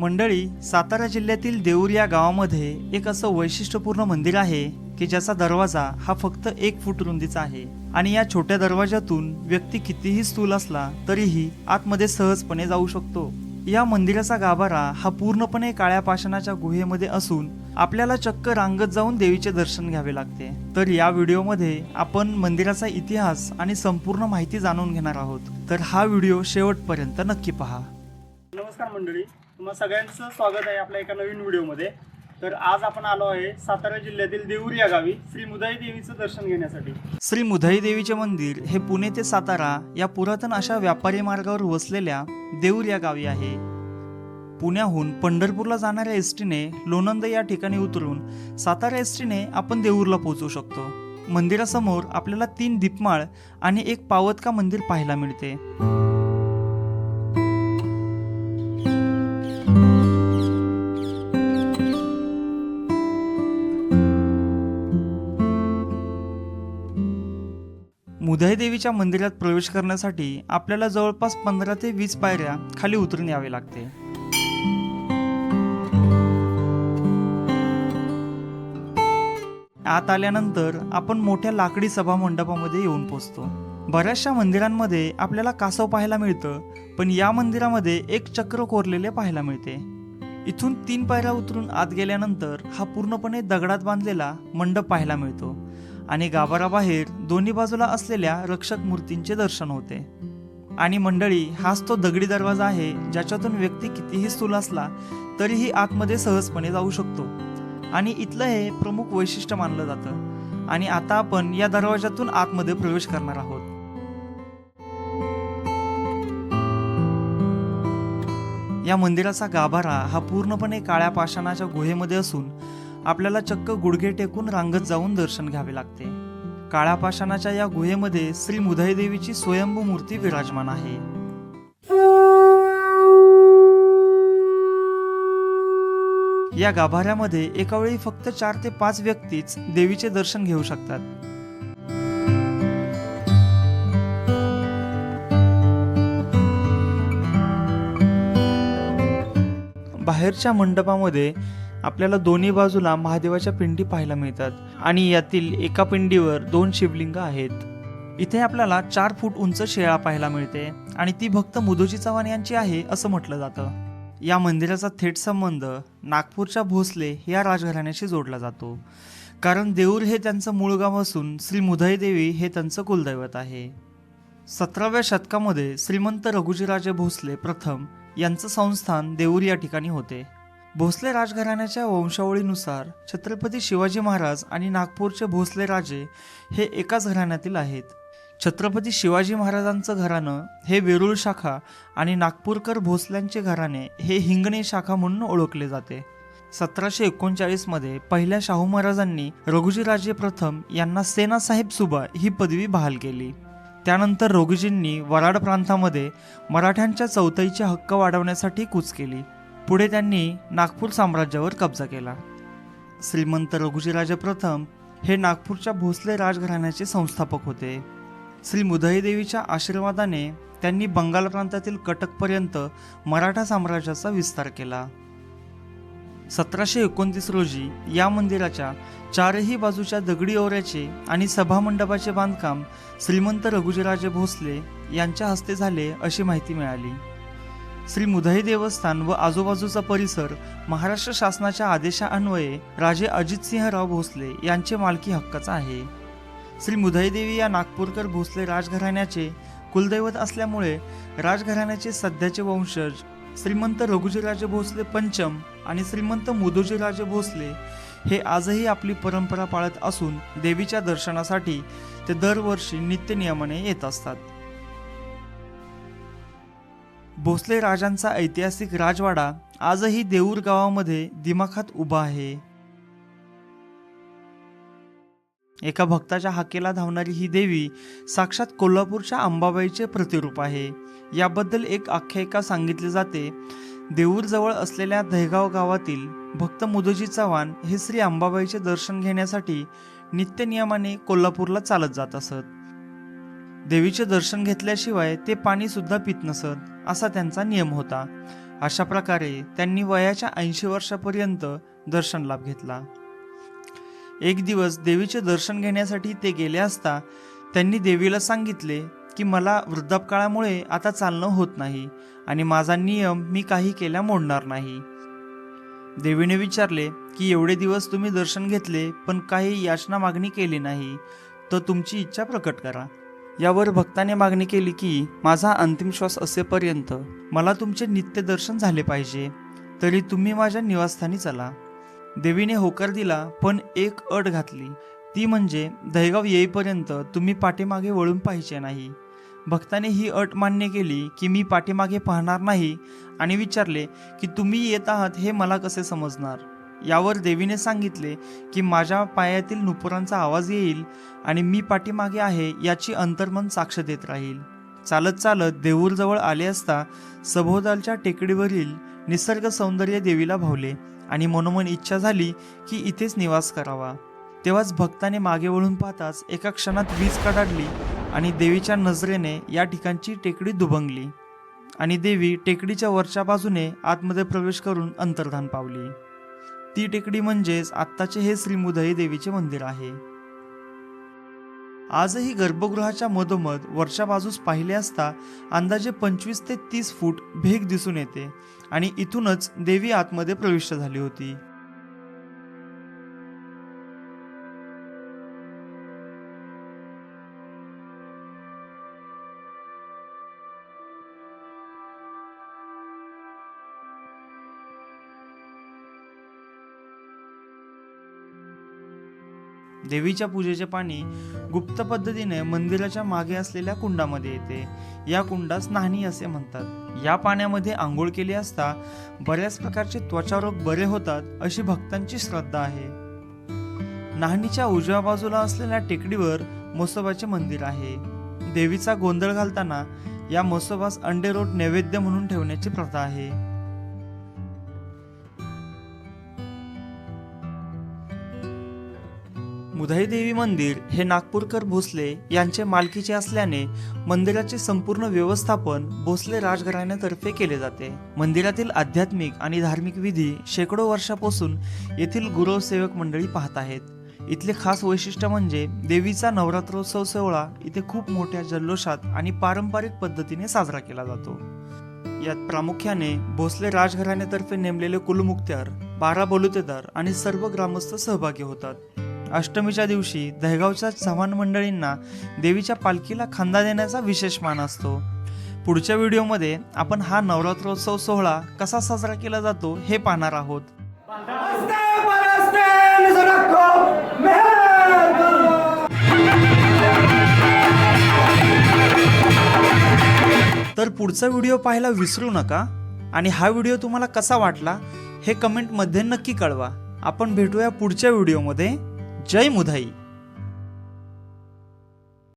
मंडळी सातारा जिल्ह्यातील देऊर या गावामध्ये एक असं वैशिष्ट्यपूर्ण मंदिर आहे की ज्याचा दरवाजा हा फक्त एक फूट रुंदीचा आहे आणि या छोट्या दरवाजातून व्यक्ती कितीही स्थूल असला तरीही आतमध्ये सहजपणे जाऊ शकतो. या मंदिराचा गाभारा हा पूर्णपणे काळ्या पाषाणाच्या गुहेमध्ये असून आपल्याला चक्क रांगत जाऊन देवीचे दर्शन घ्यावे लागते. तर या व्हिडिओमध्ये आपण मंदिराचा इतिहास आणि संपूर्ण माहिती जाणून घेणार आहोत. तर हा व्हिडिओ शेवटपर्यंत नक्की पहा. नमस्कार मंडळी. तुम्हा सगळ्यांचं स्वागत आहे आपल्या एका नवीन व्हिडिओमध्ये. तर आज आपण आलो आहे सातारा जिल्ह्यातील देऊर या गावी श्री मुदाई देवीचं दर्शन घेण्यासाठी. श्री मुदाई देवीचे मंदिर हे पुणे ते सातारा या पुरातन अशा व्यापारी मार्गावर वसलेल्या देऊर या गावी आहे. पुण्याहून पंढरपूरला जाणाऱ्या एसटीने लोणंद या ठिकाणी उतरून सातारा एसटीने आपण देऊरला पोहोचू शकतो. मंदिरासमोर आपल्याला तीन दीपमाळ आणि एक पावतका मंदिर पाहायला मिळते. मुदयदेवीच्या मंदिरात प्रवेश करण्यासाठी आपल्याला जवळपास पंधरा ते वीस पायऱ्या खाली उतरून यावे लागते. आत आल्यानंतर आपण मोठ्या लाकडी सभा मंडपामध्ये येऊन पोचतो. बऱ्याचशा मंदिरांमध्ये आपल्याला कासव पाहायला मिळतं पण या मंदिरामध्ये एक चक्र कोरलेले पाहायला मिळते. इथून तीन पायऱ्या उतरून आत गेल्यानंतर हा पूर्णपणे दगडात बांधलेला मंडप पाहायला मिळतो. आणि गाभाराबाहेर दोन्ही बाजूला असलेल्या रक्षक मूर्तींचे दर्शन होते. आणि मंडळी हाच तो दगडी दरवाजा आहे ज्याच्यातून व्यक्ती कितीही स्थूल असला तरीही आतमध्ये सहजपणे जाऊ शकतो. आणि इथलं हे प्रमुख वैशिष्ट्य मानलं जातं. आणि आता आपण या दरवाजातून आतमध्ये प्रवेश करणार आहोत. या मंदिराचा गाभारा हा पूर्णपणे काळ्या पाषाणाच्या गुहेमध्ये असून आपल्याला चक्क गुडघे टेकून रांगत जाऊन दर्शन घ्यावे लागते. काळ्या पाषाणाच्या या गुहेमध्ये श्री मुदयदेवीची स्वयंभू मूर्ती विराजमान आहे. या गाभाऱ्यामध्ये एका वेळी फक्त चार ते पाच व्यक्तीच देवीचे दर्शन घेऊ शकतात. बाहेरच्या मंडपामध्ये आपल्याला दोन्ही बाजूला महादेवाच्या पिंडी पाहायला मिळतात आणि यातील एका पिंडीवर दोन शिवलिंग आहेत. इथे आपल्याला चार फूट उंच शेळा पाहायला मिळते आणि ती भक्त मुदोजी चव्हाण यांची आहे असं म्हटलं जातं. या मंदिराचा थेट संबंध नागपूरच्या भोसले या राजघराण्याशी जोडला जातो. कारण देऊर हे त्यांचं मूळ गाव असून श्री मुधाई देवी हे त्यांचं कुलदैवत आहे. सतराव्या शतकामध्ये श्रीमंत रघुजीराजे भोसले प्रथम यांचं संस्थान देऊर या ठिकाणी होते. भोसले राजघराण्याच्या वंशावळीनुसार छत्रपती शिवाजी महाराज आणि नागपूरचे भोसले राजे हे एकाच घराण्यातील आहेत. छत्रपती शिवाजी महाराजांचं घराणं हे वेरूळ शाखा आणि नागपूरकर भोसल्यांचे घराणे हे हिंगणे शाखा म्हणून ओळखले जाते. सतराशे एकोणचाळीसमध्ये पहिल्या शाहू महाराजांनी रघुजीराजे प्रथम यांना सेनासाहेब सुबा ही पदवी बहाल केली. त्यानंतर रोगजींनी वराड प्रांतामध्ये मराठ्यांच्या चौथाईचे हक्क वाढवण्यासाठी कूच केली. पुढे त्यांनी नागपूर साम्राज्यावर कब्जा केला. श्रीमंत रघुजीराजे प्रथम हे नागपूरच्या भोसले राजघराण्याचे संस्थापक होते. श्री मुदई देवीच्या आशीर्वादाने त्यांनी बंगाल प्रांतातील कटकपर्यंत मराठा साम्राज्याचा विस्तार केला. सतराशे एकोणतीस रोजी या मंदिराच्या चारही बाजूच्या दगडी ओऱ्याचे आणि सभामंडपाचे बांधकाम श्रीमंत रघुजीराजे भोसले यांच्या हस्ते झाले अशी माहिती मिळाली. श्री मुधाई देवस्थान व आजूबाजूचा परिसर महाराष्ट्र शासनाच्या आदेशान्वये राजे अजितसिंहराव भोसले यांचे मालकी हक्काचा आहे. श्री मुधाई देवी या नागपूरकर भोसले राजघराण्याचे कुलदैवत असल्यामुळे राजघराण्याचे सध्याचे वंशज श्रीमंत रघुजीराजे भोसले पंचम आणि श्रीमंत मुदोजीराजे भोसले हे आजही आपली परंपरा पाळत असून देवीच्या दर्शनासाठी ते दरवर्षी नित्यनियमाने येत असतात. भोसले राजांचा ऐतिहासिक राजवाडा आजही देऊर गावामध्ये दिमाखात उभा आहे. एका भक्ताच्या हाकेला धावणारी ही देवी साक्षात कोल्हापूरच्या अंबाबाईचे प्रतिरूप आहे. याबद्दल एक आख्यायिका सांगितली जाते. देऊरजवळ असलेल्या दहगाव गावातील भक्त मुदोजी चव्हाण हे श्री अंबाबाईचे दर्शन घेण्यासाठी नित्यनियमाने कोल्हापूरला चालत जात असत. देवीचे दर्शन घेतल्याशिवाय ते पाणी सुद्धा पित नसत. असा त्यांचा नियम होता. अशा प्रकारे त्यांनी वयाच्या ऐंशी वर्षापर्यंत दर्शन लाभ घेतला. एक दिवस देवीचे दर्शन घेण्यासाठी ते गेले असता त्यांनी देवीला सांगितले की मला वृद्धापकाळामुळे आता चालणं होत नाही आणि माझा नियम मी काही केल्या मोडणार नाही. देवीने विचारले की एवढे दिवस तुम्ही दर्शन घेतले पण काही याचना मागणी केली नाही तर तुमची इच्छा प्रकट करा. यावर भक्ताने मागणी केली की माझा अंतिम श्वास असेपर्यंत मला तुमचे नित्य दर्शन झाले पाहिजे तरी तुम्ही माझ्या निवासस्थानी चला. देवीने होकार दिला पण एक अट घातली. ती म्हणजे दहगाव येईपर्यंत तुम्ही पाठीमागे वळून पाहिजे नाही. भक्ताने ही अट मान्य केली की मी पाठीमागे पाहणार नाही आणि विचारले की तुम्ही येत आहात हे मला कसे समजणार? यावर देवीने सांगितले की माझ्या पायातील नुपुरांचा आवाज येईल आणि मी पाठीमागे आहे याची अंतर्मन साक्ष देत राहील. चालत चालत देऊरजवळ आले असता सभोवतालच्या टेकडीवरील निसर्ग सौंदर्य देवीला भावले आणि मनोमन इच्छा झाली की इथेच निवास करावा. तेव्हाच भक्ताने मागे वळून पाहताच एका क्षणात वीज कडाडली आणि देवीच्या नजरेने या ठिकाणची टेकडी दुभंगली आणि देवी टेकडीच्या वरच्या बाजूने आतमध्ये प्रवेश करून अंतर्धान पावली. ती टेकडी म्हणजेच आत्ताचे हे श्री मुदई देवीचे मंदिर आहे. आजही गर्भगृहाच्या मधोमध वरच्या बाजूस पाहिले असता अंदाजे पंचवीस ते तीस फूट भेग दिसून येते आणि इथूनच देवी आतमध्ये प्रविष्ट झाली होती. देवीच्या पूजेचे पाणी गुप्त पद्धतीने मंदिराच्या मागे असलेल्या कुंडामध्ये येते. या कुंडास नाहणी असे म्हणतात. या पाण्यामध्ये आंघोळ केली असता बऱ्याच प्रकारचे त्वचारोग बरे होतात अशी भक्तांची श्रद्धा आहे. नाहणीच्या उजव्या बाजूला असलेल्या टेकडीवर मोसोबाचे मंदिर आहे. देवीचा गोंधळ घालताना या मोसोबास अंडे रोट नैवेद्य म्हणून ठेवण्याची प्रथा आहे. मुधाई देवी मंदिर हे नागपूरकर भोसले यांचे मालकीचे असल्याने मंदिराचे संपूर्ण व्यवस्थापन भोसले राजघराण्यातर्फे केले जाते. मंदिरातील आध्यात्मिक आणि धार्मिक विधी शेकडो वर्षापासून येथील गुरव सेवक मंडळी पाहत आहेत. इथले खास वैशिष्ट्य म्हणजे देवीचा नवरात्रोत्सव सोहळा इथे खूप मोठ्या जल्लोषात आणि पारंपरिक पद्धतीने साजरा केला जातो. यात प्रामुख्याने भोसले राजघराण्यातर्फे नेमलेले कुलमुक्त्यार बारा बलुतेदार आणि सर्व ग्रामस्थ सहभागी होतात. अष्टमीच्या दिवशी दहगावच्या चव्हाण मंडळींना देवीच्या पालखीला खांदा देण्याचा विशेष मान असतो. पुढच्या व्हिडिओमध्ये आपण हा नवरात्रोत्सव सोहळा कसा साजरा केला जातो हे पाहणार आहोत. तर पुढचा व्हिडिओ पाहायला विसरू नका आणि हा व्हिडिओ तुम्हाला कसा वाटला हे कमेंटमध्ये नक्की कळवा. आपण भेटूया पुढच्या व्हिडिओमध्ये. जय मुधाई।